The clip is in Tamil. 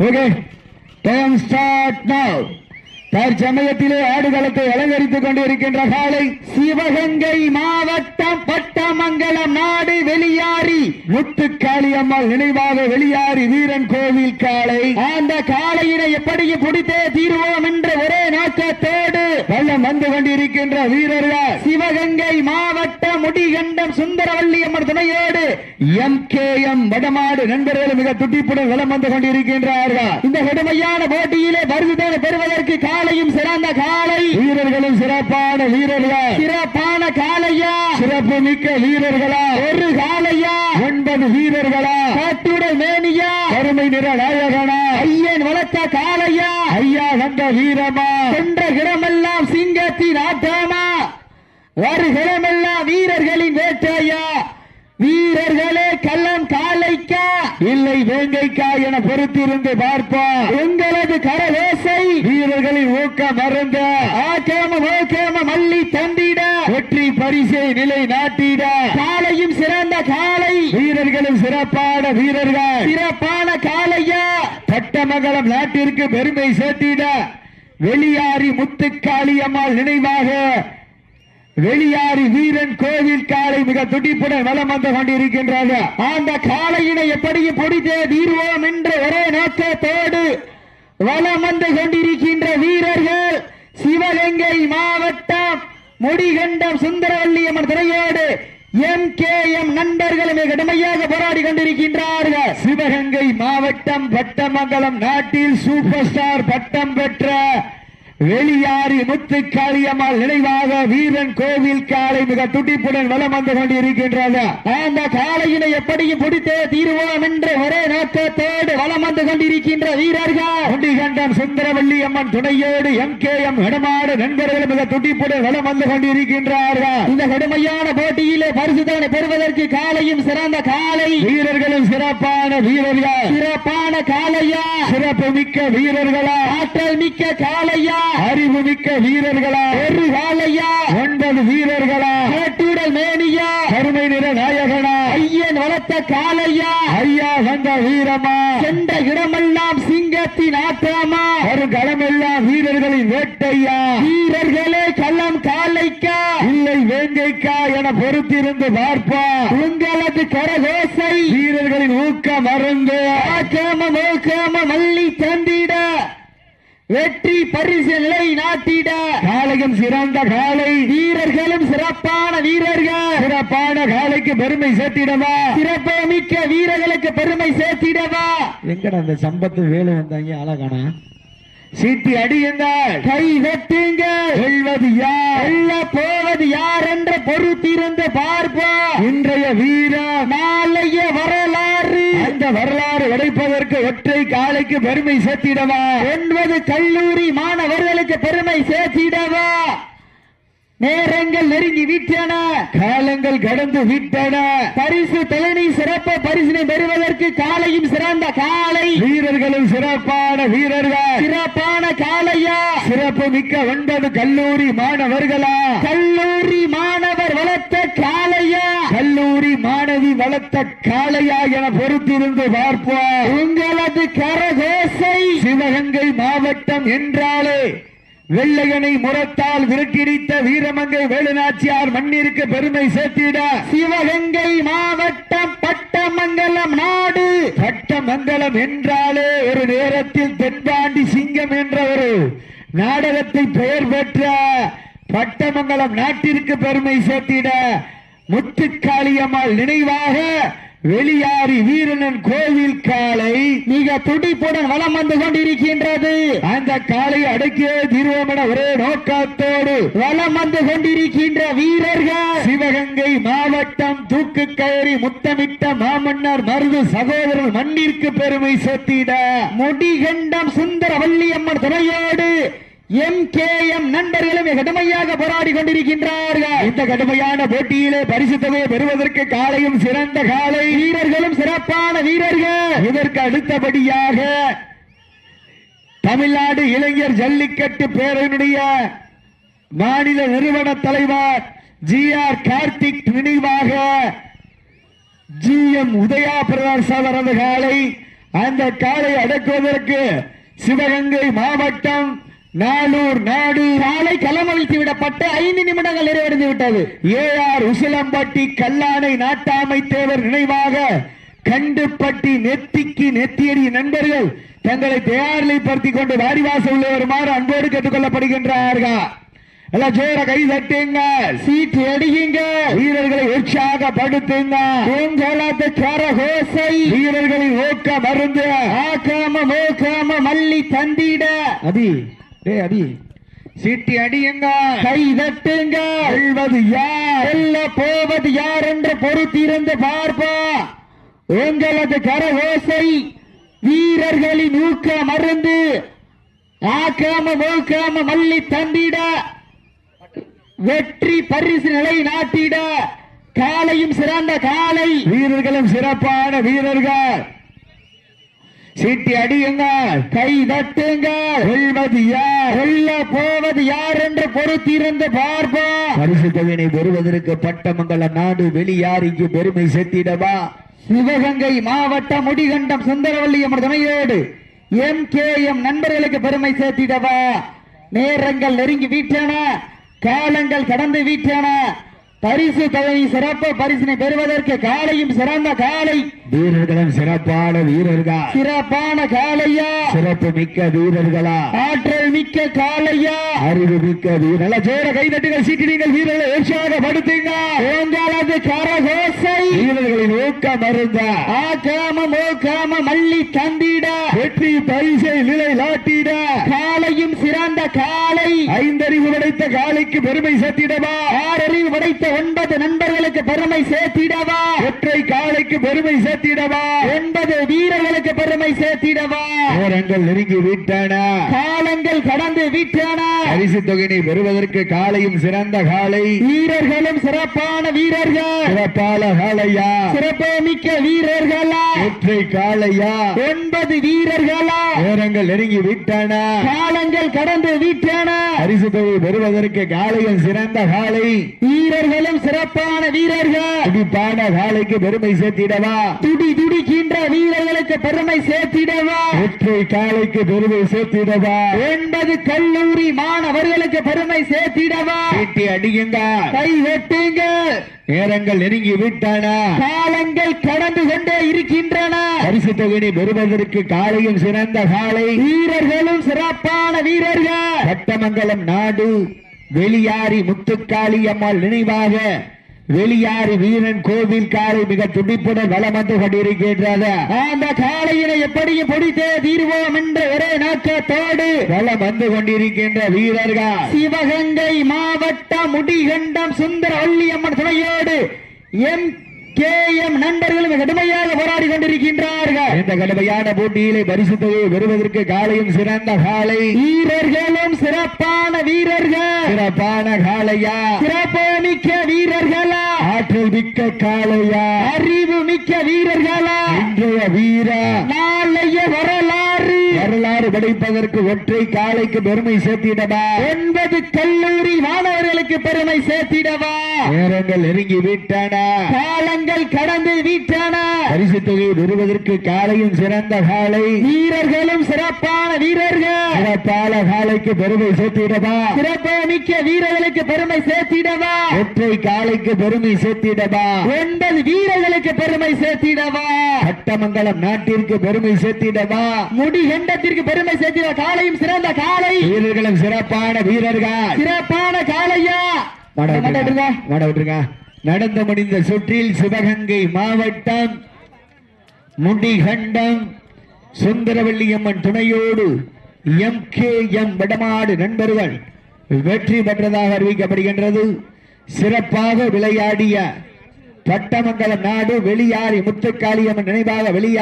ஓகே டைம் ஸ்டார்ட் நவ் தற்சமயத்திலே ஆடுகளத்தை அலங்கரித்துக் கொண்டிருக்கின்ற காலை சிவகங்கை மாவட்டம் பட்டமங்கலம் நாடு வெளியாரி முத்துக்காளியம்மாள் நினைவாக வெளியாரி வீரன் கோவில் காளை அந்த காலையினை எப்படியும் பிடித்தே தீர்வோம் என்ற ஒரே நோக்கத்தோடு வெள்ளம் வந்து கொண்டிருக்கின்ற வீரர்கள் சுந்தரவல்லி அம்மன் துணையோடு எம் கே எம் வடமாடு நண்பர்கள் மிக துடிப்புடன் வலம் வந்து கொண்டிருக்கின்றார்கள். இந்த கடுமையான போட்டியிலே பரிசுதேன பெறுவதற்கு காலையும் சிறந்த காலை. வீரர்களும் சிறப்பான வீரர்கள். சிறப்பான காலையா? சிறப்பு மிக்க வீரர்களா? ஒரு காலையா? ஒன்பது வீரர்களா? காட்டுடல் மேனியா? கருமை நிற நாயகனா? ஐயன் வளர்த்த காலையா ஐயா வந்த வீரமா? சென்ற இடமெல்லாம் சிங்கத்தின் ஆட்டமா? வருகிறமெல்லாம் வீரர்களின் வேட்டையா? வீரர்களே கள்ளம் காலைக்கா? இல்லை வேங்கைக்கா என பொறுத்திருந்து பார்ப்போம். உங்களது கரவேசை வீரர்களின் ஊக்க மறந்த ஆக்கேம ஓகேம மல்லி தந்திட. வெற்றி பரிசை நிலை நாட்டிட. காலையும் சிறந்த காலை வீரர்களும் சிறப்பான வீரர்கள். சிறப்பான காலையா பட்டமங்கலம் நாட்டிற்கு பெருமை சேர்த்திட. வெளியாரி முத்துக்காளியம்மாள் நினைவாக வெளியாறு வீரன் கோவில் காலை மிக துடிப்புடன் வலம் வந்து கொண்டிருக்கின்றது அந்த காளையினை எப்படியும் பிடித்தே தீர்வோம் என்ற ஒரே நோக்கத்தோடு வலம் வந்து கொண்டிருக்கின்ற வீரர்கள் சிவகங்கை மாவட்டம் முடிகண்டம் சுந்தரவல்லியம்மன் துறையோடு எம் கே எம் நண்பர்கள் மிக கடுமையாக போராடி கொண்டிருக்கின்றார்கள். சிவகங்கை மாவட்டம் பட்டமங்கலம் நாட்டில் சூப்பர் ஸ்டார் பட்டம் பெற்ற வெளியாரி முத்துக்காளியம்மாள் நினைவாக வீரன் கோவில் காளை மிக துடிப்புடன் வலம் வந்து கொண்டிருக்கின்றது. அந்த காலையினை எப்படியும் பிடித்தே தீர்வோம் என்ற ஒரே நோக்கத்தோடு வலம் வந்து கொண்டிருக்கின்ற வீரர்கள். குண்டிகண்டம் சுந்தரவல்லி அம்மன் துணையோடு எம் கே எம் இடமாடு நண்பர்கள் மிக துடிப்புடன் வலம் வந்து கொண்டிருக்கின்றார்கள். இந்த கடுமையான போட்டியிலே பரிசுதனை பெறுவதற்கு காலையும் சிறந்த காலை வீரர்களும் சிறப்பான வீரர்கள். சிறப்பான காலையா சிறப்பு மிக்க வீரர்களா? ஆற்றல் மிக்க காலையா அறிவு மிக்க வீரர்களா? ஒரு காலையா ஒன்பது வீரர்களா? கேட்டுடல் மேனியா? கருமை நிற நாயகனா? ஐயன் வளர்த்த காலையா ஐயா வந்த வீரமா? சென்ற இடமெல்லாம் சிங்கத்தின் ஆட்டமா ஒரு களமெல்லாம் வீரர்களின் வேட்டையா? வீரர்களே கள்ளம் காலைக்கா? இல்லை வேங்கைக்கா என பொறுத்திருந்து பார்ப்பா. உங்களது கரகோசை? வீரர்களின் ஊக்கம் மறந்து ஆக்காம நோக்காம மல்லி தந்திட. வெற்றி பரிசு நிலை நாட்டிட. காலையும் சிறந்த காலை வீரர்களும் சிறப்பான வீரர்கள். சிறப்பான காலைக்கு பெருமை சேர்த்திடவா? சிறப்பு மிக்க வீரர்களுக்கு பெருமை சேர்த்திடவா? எங்கடா அந்த சம்பத்து வேலை வந்தாங்க அழகானா? சீட்டி அடியுங்கள். கை வெட்டுங்கள். வெல்வது யார்? வெல்ல போவது யார் என்ற பொறுத்திருந்து பார்ப்போம் இன்றைய வீரர் நாளைய வரலாறு. அந்த வரலாறு உடைப்பதற்கு ஒற்றை காலைக்கு பெருமை சேர்த்திடவா? ஒன்பது கல்லூரி மாணவர்களுக்கு பெருமை சேர்த்திடவா? நேரங்கள் நெருங்கி விட்டன. காலங்கள் கடந்து விட்டன. பரிசு தலைமை சிறப்பு பரிசினை பெறுவதற்கு காலையும் சிறந்த காலை. வீரர்களும் சிறப்பான வீரர்கள். சிறப்பான காலையா? சிறப்பு மிக்க ஒன்பது கல்லூரி மாணவர்களா? கல்லூரி மாணவர் வளர்த்த காளையா கல்லூரி மாணவி வளர்த்த காளையா என பொறுத்திருந்து பார்ப்போம். உங்களது கரகோசை. சிவகங்கை மாவட்டம் என்றாலே வெள்ளையனை முரத்தால் விரட்டிடித்த வீரமங்கை வேலுநாச்சியார் மண்ணிற்கு பெருமை சேர்த்திட. சிவகங்கை மாவட்டம் பட்டமங்கலம் நாடு. பட்டமங்கலம் என்றாலே ஒரு நேரத்தில் தென்பாண்டி சிங்கம் என்ற ஒரு நாடகத்தை பெயர் பெற்ற பட்டமங்கலம் நாட்டிற்கு பெருமை சேர்த்திட. முத்துக்காளியம்மாள் நினைவாக வெளியாரி வீரனன் கோவில் காளை மிக துடிப்புடன் வலம் வந்து கொண்டிருக்கின்றது. அந்த காளை அடக்கிய தீர்வோம் என ஒரே நோக்கத்தோடு வலம் வந்து கொண்டிருக்கின்ற வீரர்கள். சிவகங்கை மாவட்டம் தூக்கு கயிறி முத்தமிட்ட மாமன்னர் மருது சகோதரர் மண்ணிற்கு பெருமை சேர்த்திட. முடிகண்டம் சுந்தர வள்ளியம்மன் துணையோடு எம் கே எம் நண்பர்களும் கடுமையாக போராடி கொண்டிருக்கின்றார்கள். இந்த கடுமையான போட்டியிலே பரிசு தொகையை பெறுவதற்கு காலையும் சிறந்த காலை. வீரர்களும் சிறப்பான வீரர்கள். இதற்கு அடுத்தபடியாக தமிழ்நாடு இளைஞர் ஜல்லிக்கட்டு பேரனுடைய மாநில நிறுவன தலைவர் ஜி ஆர் கார்த்திக் நினைவாக ஜி எம் உதயா பிரதாஸ் அவரது காலை அந்த காலை அடக்குவதற்கு சிவகங்கை மாவட்டம் நானூர் நாடு ஆலை களமழித்து விடப்பட்டு ஐந்து நிமிடங்கள் நிறைவடைந்து விட்டது. ஏஆர் உசிலம்பட்டி கல்லானை நாட்டாமை தேவர் நினைவாக கண்டுப்பட்டி நெத்திக்கு நெத்தியடி நண்பர்கள் தங்களை தயாரிலைப்படுத்திக் கொண்டு வாரிவாச உள்ள வருமாறு அன்போடு கேட்டுக்கொள்ளப்படுகின்றார்கள். எல்லாம் ஜோர கை தட்டுங்க சீட்டு அடியுங்க. வீரர்களை உற்சாகப்படுத்துங்க. பூங்கோலாத்த கரகோசை வீரர்களின் ஊக்க மருந்து. ஆக்காம மோக்காம மல்லி தந்திட. அதி டே அதி சீட்டி அடியுங்க. கை தட்டுங்க. வெல்வது யார்? வெல்ல போவது யார் என்று பொறுத்திருந்து பார்ப்பா. உங்களது கரகோசை வீரர்களின் ஊக்க மருந்து. ஆக்காம மோக்காம மல்லி தந்திட. வெற்றி பரிசு நிலை நாட்டிட. காலையும் சிறந்த காலை. வீரர்களும் சிறப்பான வீரர்கள். சீட்டி அடியுங்க கை தட்டுங்க. வெல்வது யார்? வெல்ல போவது யார் என்று பொறுத்திருந்து பார்ப்போம். பரிசு தொகையினை பெறுவதற்கு பட்டமங்கல நாடு வெளியாரிக்கு பெருமை சேர்த்திடவா சிவகங்கை மாவட்ட முடிகண்டம் சுந்தரவல்லி எமது துணையோடு எம் கே எம் நண்பர்களுக்கு பெருமை சேர்த்திடவா? நேரங்கள் நெருங்கி வீட்டான காலங்கள் கடந்து வீட்டான பரிசு தொகை சிறப்பு பரிசினை பெறுவதற்கு காலையும் சிறந்த காலை. வீரர்களும் சிறப்பான வீரர்கள்? சிறப்பான காலையா? சிறப்பு மிக்க வீரர்களா? ஆற்றல் மிக்க காலையா? அறிவு மிக்க வீரர் நல்ல ஜோர கைதட்டுகள் சீட்டி நீங்கள் வீரர்களை உற்சாகப்படுத்துங்க. உங்களது கரகோசை. வீரர்களின் ஊக்க மருந்த ஆக்காம மோக்காம மல்லி தந்திட. வெற்றி பரிசை நிலை நாட்டிட காலையும் சிறந்த காலை. ஐந்தறிவு படைத்த காலைக்கு பெருமை சேர்த்திடவா? ஆறறிவு படைத்த ஒன்பது நண்பர்களுக்கு பெருமை சேர்த்திடவா? ஒற்றை காலைக்கு பெருமை சேர்த்திடவா? ஒன்பது வீரர்களுக்கு பெருமை சேர்த்திடவா? நெருங்கி விட்டன? காலங்கள் கடந்து விட்டன? பரிசு தொகையினை பெறுவதற்கு காலையும் சிறந்த காலை. வீரர்களும் சிறப்பான வீரர்கள். சிறப்பான காலையா? சிறப்பு மிக்க வீரர்களா? ஒற்றை காலையா? ஒன்பது வீரர்களா? நேரங்கள் நெருங்கி விட்டன? காலங்கள் கடந்து விட்டன பரிசு தொகை பெறுவதற்கு காலையும் சிறந்த காலை வீரர்களும் சிறப்பான வீரர்கள். துடிப்பான பெருமை சேர்த்திடவா? துடி துடிக்கின்ற வீரர்களுக்கு பெருமை சேர்த்திடவா? ஒற்றை காலைக்கு பெருமை சேர்த்திடவா? ஒன்பது கல்லூரி மாணவர்களுக்கு பெருமை சேர்த்திடவா? சீட்டி அடியுங்க. கை வெட்டுங்க. நேரங்கள் நெருங்கி விட்டன காலங்கள் கடந்து கொண்டே இருக்கின்றன. பரிசு தொகையினை பெறுவதற்கு காலையும் சிறந்த காலை வீரர்களும் சிறப்பான வீரர்கள். சட்டமங்கலம் நாடு வெளியாரி முத்துக்காளி அம்மாள் நினைவாக வெளியாரி வீரன் கோவில் காலை மிக துடிப்புடன் வலம் வந்து கொண்டிருக்கின்றது. அந்த காளையினை எப்படியும் பிடித்தே தீர்வோம் என்ற ஒரே நோக்கத்தோடு வலம் வந்து கொண்டிருக்கின்ற வீரர்கள். சிவகங்கை மாவட்ட முடிகண்டம் சுந்தர வள்ளியம்மன் துணையோடு எம் கே எம் நண்பர்களும் கடுமையாக போராடி கொண்டிருக்கின்றார்கள். இந்த கடுமையான போட்டியிலே பரிசு தொகையை பெறுவதற்கு காலையும் சிறந்த காலை. வீரர்களும் சிறப்பான வீரர்கள். சிறப்பான காளையா சிறப்பு மிக்க வீரர்களா? ஆற்றல் மிக்க காளையா அறிவு மிக்க வீரர்களா? இன்றைய வீர? நாளைய வரலாறு வரலாறு படைப்பதற்கு ஒற்றை காலைக்கு பெருமை சேர்த்திடவா? ஒன்பது கல்லூரி மாணவர்களுக்கு பெருமை சேர்த்திடவா? நேரங்கள் நெருங்கி விட்டன. காலங்கள் கடந்து விட்டன. பரிசு தொகையை பெறுவதற்கு காலையும் சிறந்த காலை வீரர்களும் சிறப்பான வீரர்கள். சிறப்பான காலைக்கு பெருமை சேர்த்திடவா? சிறப்பு மிக்க வீரர்களுக்கு பெருமை சேர்த்திடவா? ஒற்றை காலைக்கு பெருமை சேர்த்திடவா? ஒன்பது வீரர்களுக்கு பெருமை சேர்த்திடவா? சட்டமங்கலம் நாட்டிற்கு பெருமை சேர்த்திடவா? முடி எண்டத்திற்கு பெருமை சேர்த்திட காலையும் சிறந்த காலை வீரர்களும் சிறப்பான வீரர்கள். சிறப்பான விட்டுருங்க. நடந்து முடிந்த சுற்றில் சிவகங்கை மாவட்டம் முடிகண்டம் சுந்தரவல்லியம்மன் துணையோடு எம் கே எம் வடமாடு நண்பர்கள் வெற்றி பெற்றதாக அறிவிக்கப்படுகின்றது. சிறப்பாக விளையாடிய பட்டமங்கலம் நாடு வெளியாரி முத்துக்காளியம்மன் நினைவாக வெளியா